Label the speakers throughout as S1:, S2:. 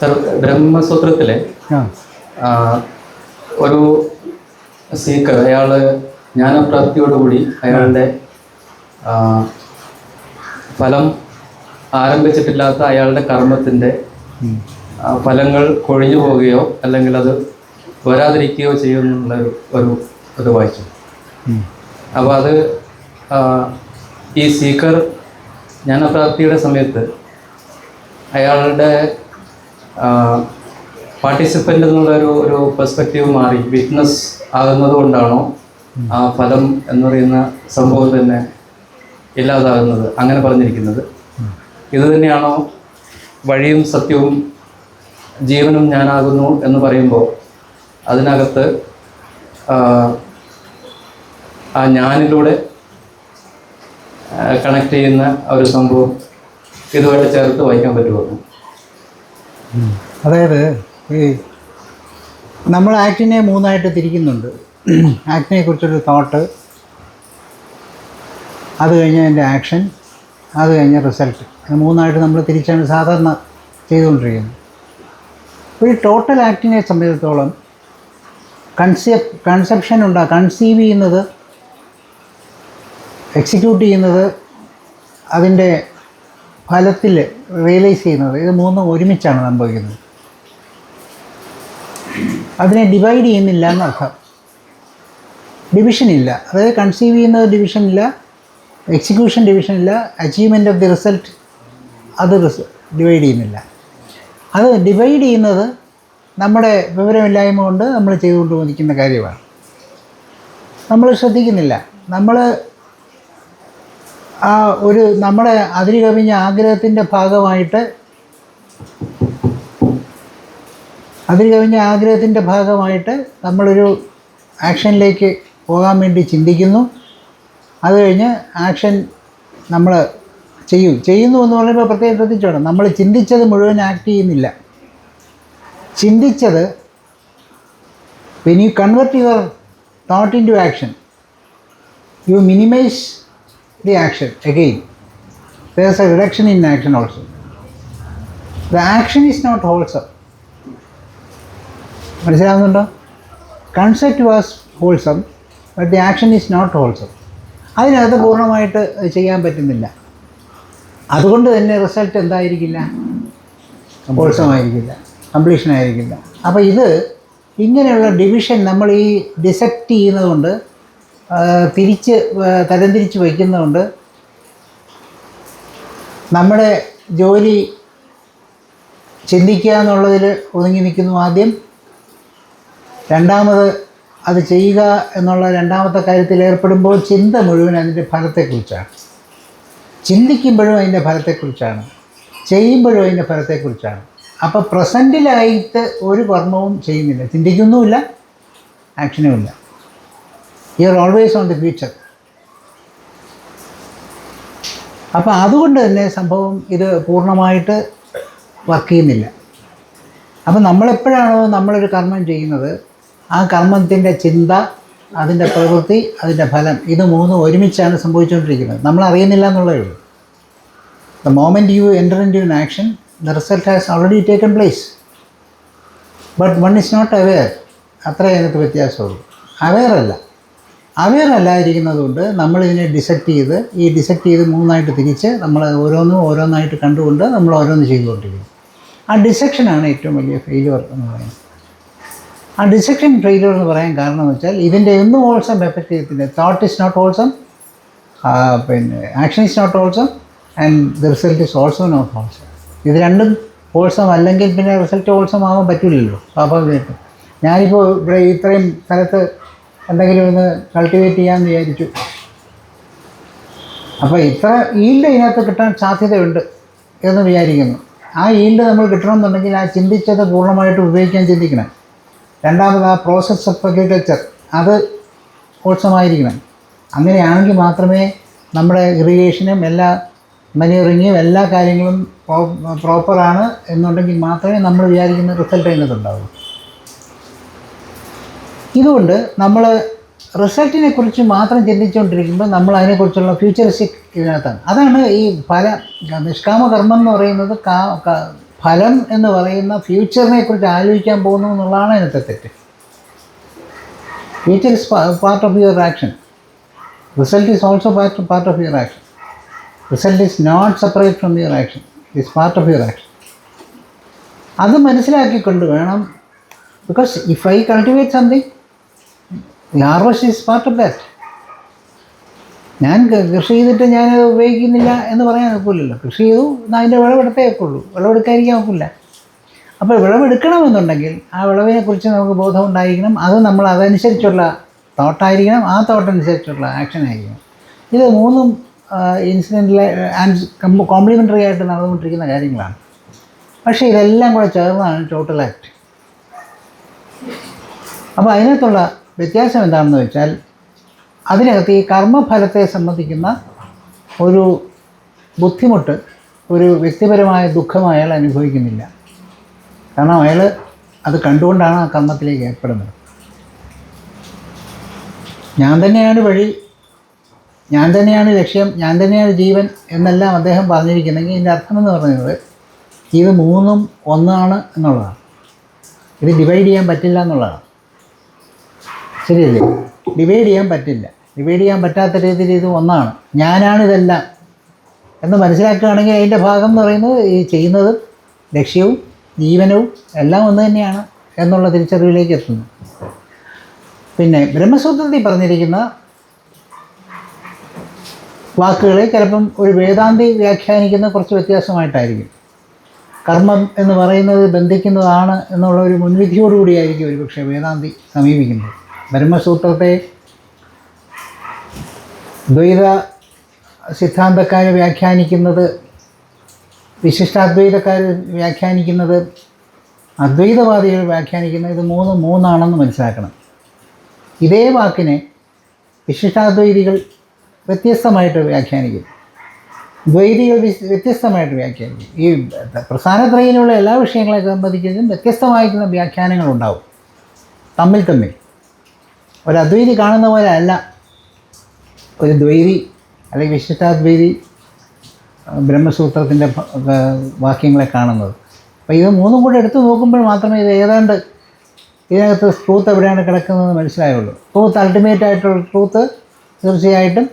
S1: Sir ബ്രഹ്മസൂത്രത്തിലെ ഒരു seeker അയാൾ ജ്ഞാനപ്രാപ്തിയോടുകൂടി അയാളുടെ ഫലം ആരംഭിച്ചിട്ടില്ലാത്ത അയാളുടെ കർമ്മത്തിന്റെ ഫലങ്ങൾ കൊഴിഞ്ഞു പോവുകയോ അല്ലെങ്കിൽ അത് വരാതിരിക്കുകയോ ചെയ്യുന്നുള്ള ഒരു ഒരു ഒരു വായിച്ചു. അപ്പോൾ അത് ഈ സീക്കർ ജ്ഞാനപ്രാപ്തിയുടെ സമയത്ത് അയാളുടെ പാർട്ടിസിപ്പന്റ് എന്നുള്ള ഒരു പെർസ്പെക്റ്റീവ് മാറി. വിറ്റ്നസ് ആകുന്നത് കൊണ്ടാണോ ആ ഫലം എന്ന് പറയുന്ന സംഭവം തന്നെ ഇല്ലാതാകുന്നത്. അങ്ങനെ പറഞ്ഞിരിക്കുന്നത്. ഇത് തന്നെയാണോ വഴിയും സത്യവും ജീവനും ഞാനാകുന്നു എന്ന് പറയുമ്പോൾ അതിനകത്ത് ആ, ഞാനിലൂടെ കണക്ട് ചെയ്യുന്ന ഒരു സംഭവം ഇതുമായിട്ട് ചേർത്ത് വായിക്കാൻ പറ്റുമോ.
S2: അതായത് ഈ നമ്മൾ ആക്ടിനെ മൂന്നായിട്ട് തിരിക്കുന്നുണ്ട്. ആക്ടിനെ കുറിച്ചൊരു തോട്ട് അത് കഴിഞ്ഞ് അതിന്റെ ആക്ഷൻ അത് കഴിഞ്ഞ റിസൾട്ട് മൂന്നായിട്ട് നമ്മൾ തിരിച്ചാണ് സാധാരണ ചെയ്തുകൊണ്ടിരിക്കുന്നത് ഈ ടോട്ടൽ ആക്ടിനെ സംബന്ധിച്ചിടത്തോളം കൺസെപ്റ്റ് കൺസെപ്ഷൻ ഉണ്ടാ കൺസീവ് ചെയ്യുന്നത് എക്സിക്യൂട്ട് ചെയ്യുന്നത് അതിന്റെ ഫലത്തിൽ റിയലൈസ് ചെയ്യുന്നത് ഇത് മൂന്നും ഒരുമിച്ചാണ് സംഭവിക്കുന്നത്. അതിനെ ഡിവൈഡ് ചെയ്യുന്നില്ല എന്നർത്ഥം. ഡിവിഷൻ ഇല്ല. അതായത് കൺസീവ് ചെയ്യുന്നത് ഡിവിഷൻ ഇല്ല എക്സിക്യൂഷൻ ഡിവിഷൻ ഇല്ല അച്ചീവ്മെന്റ് ഓഫ് ദി റിസൾട്ട് അത് ഡിവൈഡ് ചെയ്യുന്നില്ല. അത് ഡിവൈഡ് ചെയ്യുന്നത് നമ്മുടെ വിവരമില്ലായ്മ കൊണ്ട് നമ്മൾ ചെയ്തുകൊണ്ട് നിൽക്കുന്ന കാര്യമാണ്. നമ്മൾ ശ്രദ്ധിക്കുന്നില്ല. നമ്മൾ ആ ഒരു നമ്മുടെ അതിര് കവിഞ്ഞ ആഗ്രഹത്തിന്റെ ഭാഗമായിട്ട് അതിര് കവിഞ്ഞ ആഗ്രഹത്തിന്റെ ഭാഗമായിട്ട് നമ്മളൊരു ആക്ഷനിലേക്ക് പോകാൻ വേണ്ടി ചിന്തിക്കുന്നു. അത് കഴിഞ്ഞ് ആക്ഷൻ നമ്മൾ ചെയ്യും. ചെയ്യുന്നു എന്ന് പറയുമ്പോൾ പ്രത്യേകം ശ്രദ്ധിച്ചോണം നമ്മൾ ചിന്തിച്ചത് മുഴുവൻ ആക്ട് ചെയ്യുന്നില്ല. ചിന്തിച്ചത് when you convert your thought into action you minimise the action again. There's a reduction in action also. The action is not wholesome. മനസ്സിലാവുന്നുണ്ടോ concept was wholesome but the action is not wholesome അതിനകത്ത് പൂർണമായിട്ട് ചെയ്യാൻ പറ്റുന്നില്ല അതുകൊണ്ട് തന്നെ result എന്തായിരിക്കില്ല ഹോൾസമായിരിക്കില്ല completion ആയിരിക്കില്ല അപ്പോൾ ഇത് ഇങ്ങനെയുള്ള ഡിവിഷൻ നമ്മൾ ഈ ഡിസെക്റ്റ് ചെയ്യുന്നതുകൊണ്ട് തിരിച്ച് തരംതിരിച്ച് വയ്ക്കുന്നതുകൊണ്ട് നമ്മുടെ ജോലി ചിന്തിക്കുക എന്നുള്ളതിൽ ഒതുങ്ങി നിൽക്കുന്നു ആദ്യം. രണ്ടാമത് അത് ചെയ്യുക എന്നുള്ള രണ്ടാമത്തെ കാര്യത്തിൽ ഏർപ്പെടുമ്പോൾ ചിന്ത മുഴുവൻ അതിന്റെ ഫലത്തെക്കുറിച്ചാണ്. ചിന്തിക്കുമ്പോഴും അതിന്റെ ഫലത്തെക്കുറിച്ചാണ്. ചെയ്യുമ്പോഴും അതിന്റെ ഫലത്തെക്കുറിച്ചാണ്. അപ്പോൾ പ്രസന്റിലായിട്ട് ഒരു കർമ്മവും ചെയ്യുന്നില്ല. ചിന്തിക്കുന്നുമില്ല. ആക്ഷനുമില്ല you are always on the future അപ്പോൾ അതുകൊണ്ട് തന്നെ സംഭവം ഇത് പൂർണമായിട്ട് വർക്ക് ചെയ്യുന്നില്ല. അപ്പം നമ്മളെപ്പോഴാണോ നമ്മളൊരു കർമ്മം ചെയ്യുന്നത് ആ കർമ്മത്തിന്റെ ചിന്ത അതിന്റെ പ്രവൃത്തി അതിന്റെ ഫലം ഇത് മൂന്നും ഒരുമിച്ചാണ് സംഭവിച്ചുകൊണ്ടിരിക്കുന്നത്. നമ്മൾ അറിയുന്നില്ല എന്നുള്ളതേ ഉള്ളൂ. The moment you enter into in action the result has already taken place but one is not aware അത്രേ അതിനകത്ത് വ്യത്യാസമുള്ളൂ. അവെയർ അല്ല. അവെയർ അല്ലാതിരിക്കുന്നത് കൊണ്ട് നമ്മളിതിനെ ഡിസെക്റ്റ് ചെയ്ത് ഈ ഡിസെക്റ്റ് ചെയ്ത് മൂന്നായിട്ട് തിരിച്ച് നമ്മൾ ഓരോന്നും ഓരോന്നായിട്ട് കണ്ടുകൊണ്ട് നമ്മൾ ഓരോന്ന് ചെയ്തുകൊണ്ടിരിക്കും ആ ഡിസെക്ഷനാണ് ഏറ്റവും വലിയ ഫെയിലുവർ എന്ന് പറയുന്നത്. ആ ഡിസെക്ഷൻ ഫെയിലുവർ എന്ന് പറയാൻ കാരണം എന്ന് വെച്ചാൽ ഇതിന്റെ ഒന്നും ഓൾസം എഫക്റ്റ് ചെയ്യത്തില്ല. തോട്ട് ഇസ് നോട്ട് ഓൾസം പിന്നെ action is not wholesome and the result is also not wholesome ഇത് രണ്ടും ഓൾസം അല്ലെങ്കിൽ പിന്നെ റിസൾട്ട് ഓൾസം ആവാൻ പറ്റില്ലല്ലോ സ്വാഭാവികമായിട്ടും. ഞാനിപ്പോൾ ഇവിടെ ഇത്രയും സ്ഥലത്ത് എന്തെങ്കിലും ഒന്ന് കൾട്ടിവേറ്റ് ചെയ്യാമെന്ന് വിചാരിച്ചു. അപ്പോൾ ഇത്ര ഈൽഡ് ഇതിനകത്ത് കിട്ടാൻ സാധ്യതയുണ്ട് എന്ന് വിചാരിക്കുന്നു. ആ ഈൽഡ് നമ്മൾ കിട്ടണമെന്നുണ്ടെങ്കിൽ ആ ചിന്തിച്ചത് പൂർണമായിട്ട് ഉപയോഗിക്കാൻ ചിന്തിക്കണം. രണ്ടാമത് ആ പ്രോസസ്സ് ഓഫ് അഗ്രികൾച്ചർ അത് ഓസമായിരിക്കണം അങ്ങനെയാണെങ്കിൽ മാത്രമേ നമ്മുടെ ഇറിഗേഷനും എല്ലാ മനിയറിങ്ങും എല്ലാ കാര്യങ്ങളും പ്രോപ്പറാണ് എന്നുണ്ടെങ്കിൽ മാത്രമേ നമ്മൾ വിചാരിക്കുന്ന റിസൾട്ട് അതിനകത്തുണ്ടാവൂ ഇതുകൊണ്ട് നമ്മൾ റിസൾട്ടിനെ കുറിച്ച് മാത്രം ചിന്തിച്ചുകൊണ്ടിരിക്കുമ്പോൾ നമ്മൾ അതിനെക്കുറിച്ചുള്ള ഫ്യൂച്ചറിസ്റ്റിക് ഇതിനകത്താണ്. അതാണ് ഈ പല നിഷ്കാമ കർമ്മം എന്ന് പറയുന്നത് ഫലം എന്ന് പറയുന്ന ഫ്യൂച്ചറിനെ കുറിച്ച് ആലോചിക്കാൻ പോകുന്നു എന്നുള്ളതാണ് അതിനകത്തെ തെറ്റ്. Future is part of your action result is also part part of your action result is not separate from your action is part of your action അത് മനസ്സിലാക്കിക്കൊണ്ട് വേണം. Because if I cultivate something harvest is part of that ഞാൻ കൃഷി ചെയ്തിട്ട് ഞാനത് ഉപയോഗിക്കുന്നില്ല എന്ന് പറയാൻ ഒക്കില്ലല്ലോ. കൃഷി ചെയ്തു അതിന്റെ വിളവെടുത്തേ ഒക്കുള്ളൂ. വിളവെടുക്കാതിരിക്കാൻ ഒക്കില്ല. അപ്പോൾ വിളവെടുക്കണമെന്നുണ്ടെങ്കിൽ ആ വിളവിനെക്കുറിച്ച് നമുക്ക് ബോധം ഉണ്ടായിരിക്കണം. അത് നമ്മൾ അതനുസരിച്ചുള്ള തോട്ടായിരിക്കണം. ആ തോട്ടനുസരിച്ചുള്ള ആക്ഷൻ ആയിരിക്കണം. ഇത് മൂന്നും ഇൻസിഡന്റിലെ ആൻഡ് കോംപ്ലിമെന്ററി ആയിട്ട് നടന്നുകൊണ്ടിരിക്കുന്ന കാര്യങ്ങളാണ്. പക്ഷേ ഇതെല്ലാം കൂടെ ചേർന്നാണ് ടോട്ടൽ ആക്ട് അപ്പോൾ അതിനകത്തുള്ള വ്യത്യാസം എന്താണെന്ന് വെച്ചാൽ അതിനകത്ത് ഈ കർമ്മഫലത്തെ സംബന്ധിക്കുന്ന ഒരു ബുദ്ധിമുട്ട് ഒരു വ്യക്തിപരമായ ദുഃഖം അയാൾ അനുഭവിക്കുന്നില്ല. കാരണം അയാൾ അത് കണ്ടുകൊണ്ടാണ് ആ കർമ്മത്തിലേക്ക് ഏർപ്പെടുന്നത്. ഞാൻ തന്നെയാണ് വഴി ഞാൻ തന്നെയാണ് ലക്ഷ്യം ഞാൻ തന്നെയാണ് ജീവൻ എന്നെല്ലാം അദ്ദേഹം പറഞ്ഞിരിക്കുന്നെങ്കിൽ ഇതിന്റെ അർത്ഥമെന്ന് പറയുന്നത് ഇത് മൂന്നും ഒന്നാണ് എന്നുള്ളതാണ്. ഇത് ഡിവൈഡ് ചെയ്യാൻ പറ്റില്ല എന്നുള്ളതാണ്. ശരിയല്ലേ ഡിവൈഡ് ചെയ്യാൻ പറ്റില്ല. ഡിവൈഡ് ചെയ്യാൻ പറ്റാത്ത രീതിയിൽ ഇത് ഒന്നാണ്. ഞാനാണ് ഇതെല്ലാം. എന്ന് മനസ്സിലാക്കുകയാണെങ്കിൽ അതിന്റെ ഭാഗം എന്ന് പറയുന്നത് ഈ ചെയ്യുന്നതും ലക്ഷ്യവും ജീവനവും എല്ലാം ഒന്ന് തന്നെയാണ് എന്നുള്ള തിരിച്ചറിവിലേക്ക് എത്തുന്നു. പിന്നെ ബ്രഹ്മസൂത്രത്തിൽ പറഞ്ഞിരിക്കുന്ന വാക്കുകളെ ചിലപ്പം ഒരു വേദാന്തി വ്യാഖ്യാനിക്കുന്ന കുറച്ച് വ്യത്യാസമായിട്ടായിരിക്കും. കർമ്മം എന്ന് പറയുന്നത് ബന്ധിക്കുന്നതാണ് എന്നുള്ള ഒരു മുൻവിധിയോടുകൂടിയായിരിക്കും ഒരു പക്ഷേ വേദാന്തി സമീപിക്കുന്നത്. ബ്രഹ്മസൂത്രത്തെ ദ്വൈത സിദ്ധാന്തക്കാർ വ്യാഖ്യാനിക്കുന്നത് വിശിഷ്ടാദ്വൈതക്കാർ വ്യാഖ്യാനിക്കുന്നത് അദ്വൈതവാദികൾ വ്യാഖ്യാനിക്കുന്നത് ഇത് മൂന്ന് മൂന്നാണെന്ന് മനസ്സിലാക്കണം. ഇതേ വാക്കിനെ വിശിഷ്ടാദ്വൈതികൾ വ്യത്യസ്തമായിട്ട് വ്യാഖ്യാനിക്കും ദ്വൈതികൾ വ്യത്യസ്തമായിട്ട് വ്യാഖ്യാനിക്കും ഈ പ്രസ്ഥാനത്രയിലുള്ള എല്ലാ വിഷയങ്ങളെ സംബന്ധിക്കുന്നതും വ്യത്യസ്തമായിരിക്കുന്ന വ്യാഖ്യാനങ്ങളുണ്ടാവും. തമ്മിൽ തമ്മിൽ. ഒരു അദ്വൈതി കാണുന്ന പോലെ അല്ല. ഒരു ദ്വൈതി അല്ലെങ്കിൽ വിശിഷ്ടാദ്വൈതി ബ്രഹ്മസൂത്രത്തിന്റെ വാക്യങ്ങളെ കാണുന്നത്. അപ്പോൾ ഇത് മൂന്നും കൂടെ എടുത്തു നോക്കുമ്പോൾ മാത്രമേ ഇത് ഏതാണ്ട് ഇതിനകത്ത് ട്രൂത്ത് എവിടെയാണ് കിടക്കുന്നതെന്ന് മനസ്സിലായുള്ളൂ. ട്രൂത്ത് അൾട്ടിമേറ്റ് ആയിട്ടുള്ള ട്രൂത്ത് തീർച്ചയായിട്ടും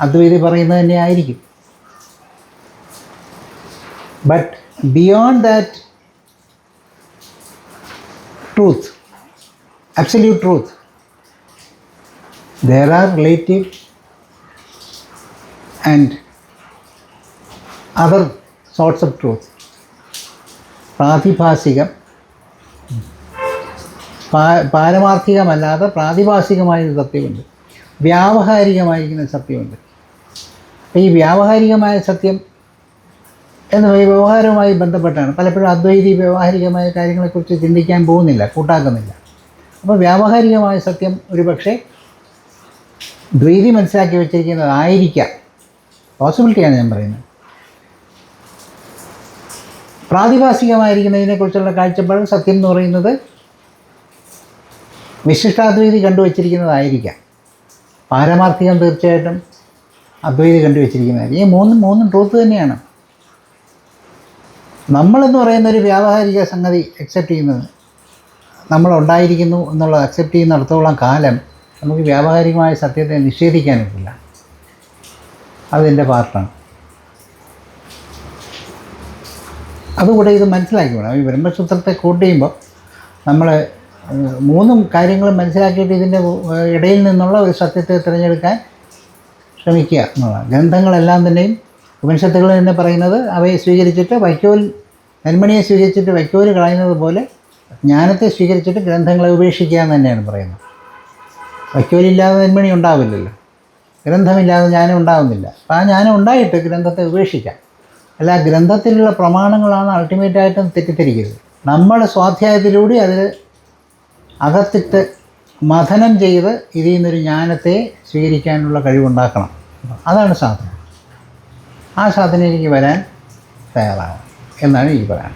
S2: അദ്വൈതി പറയുന്നത് തന്നെ ആയിരിക്കും. But beyond that truth absolute truth there are relative and other sorts of truth. പ്രാതിഭാസികം. പാരമാർത്ഥികമല്ലാതെ പ്രാതിഭാസികമായൊരു സത്യമുണ്ട്. വ്യാവഹാരികമായിരിക്കുന്ന സത്യമുണ്ട്. ഈ വ്യാവഹാരികമായ സത്യം എന്ന് വ്യവഹാരവുമായി ബന്ധപ്പെട്ടാണ്. പലപ്പോഴും അദ്വൈതി വ്യവഹാരികമായ കാര്യങ്ങളെക്കുറിച്ച് ചിന്തിക്കാൻ പോകുന്നില്ല കൂട്ടാക്കുന്നില്ല. അപ്പോൾ വ്യാവഹാരികമായ സത്യം ഒരു പക്ഷേ ദ്വൈതി മനസ്സിലാക്കി വെച്ചിരിക്കുന്നത് ആയിരിക്കാം. പോസിബിലിറ്റിയാണ് ഞാൻ പറയുന്നത്. പ്രാതിഭാസികമായിരിക്കുന്നതിനെക്കുറിച്ചുള്ള കാഴ്ചപ്പാട് സത്യം എന്ന് പറയുന്നത് വിശിഷ്ടാദ്വൈതി കണ്ടുവച്ചിരിക്കുന്നതായിരിക്കാം പാരമാർത്ഥികം തീർച്ചയായിട്ടും അദ്വൈതി കണ്ടുവച്ചിരിക്കുന്നതായിരിക്കും. ഈ മൂന്നും മൂന്നും ട്രൂത്ത് തന്നെയാണ്. നമ്മളെന്ന് പറയുന്ന ഒരു വ്യാവഹാരിക സംഗതി അക്സെപ്റ്റ് ചെയ്യുന്നത് നമ്മളുണ്ടായിരിക്കുന്നു എന്നുള്ളത് അക്സെപ്റ്റ് ചെയ്യുന്നിടത്തോളം കാലം നമുക്ക് വ്യാവഹാരികമായ സത്യത്തെ നിഷേധിക്കാൻ പറ്റില്ല അതിന്റെ പാർട്ടാണ്. അതുകൂടെ ഇത് മനസ്സിലാക്കി വേണം ഈ ബ്രഹ്മസൂത്രത്തെ കൂട്ടിയുമ്പോൾ നമ്മൾ മൂന്നും കാര്യങ്ങളും മനസ്സിലാക്കിയിട്ട് ഇതിന്റെ ഇടയിൽ നിന്നുള്ള ഒരു സത്യത്തെ തിരഞ്ഞെടുക്കാൻ ശ്രമിക്കുക എന്നുള്ളതാണ്. ഗ്രന്ഥങ്ങളെല്ലാം തന്നെയും ഉപനിഷത്തുകൾ തന്നെ പറയുന്നത് അവയെ സ്വീകരിച്ചിട്ട് വൈക്കോൽ നെന്മണിയെ സ്വീകരിച്ചിട്ട് വൈക്കോൽ കളയുന്നത് പോലെ ജ്ഞാനത്തെ സ്വീകരിച്ചിട്ട് ഗ്രന്ഥങ്ങളെ ഉപേക്ഷിക്കുക എന്ന് തന്നെയാണ് പറയുന്നത്. വൈക്കോലില്ലാതെ നെന്മണി ഉണ്ടാവില്ലല്ലോ. ഗ്രന്ഥമില്ലാതെ ജ്ഞാനം ഉണ്ടാകുന്നില്ല അപ്പോൾ ആ ജ്ഞാനം ഉണ്ടായിട്ട് ഗ്രന്ഥത്തെ ഉപേക്ഷിക്കാം. അല്ല ഗ്രന്ഥത്തിലുള്ള പ്രമാണങ്ങളാണ് അൾട്ടിമേറ്റായിട്ടും തെറ്റിദ്ധരിക്കരുത് നമ്മൾ സ്വാധ്യായത്തിലൂടെ അതിൽ അകത്തിട്ട് മഥനം ചെയ്ത് ഇതിൽ നിന്നൊരു ജ്ഞാനത്തെ സ്വീകരിക്കാനുള്ള കഴിവുണ്ടാക്കണം. അതാണ് സാധനം. ആ സാധനയിലേക്ക് വരാൻ തയ്യാറാകണം എന്നാണ് എനിക്ക് പറയാൻ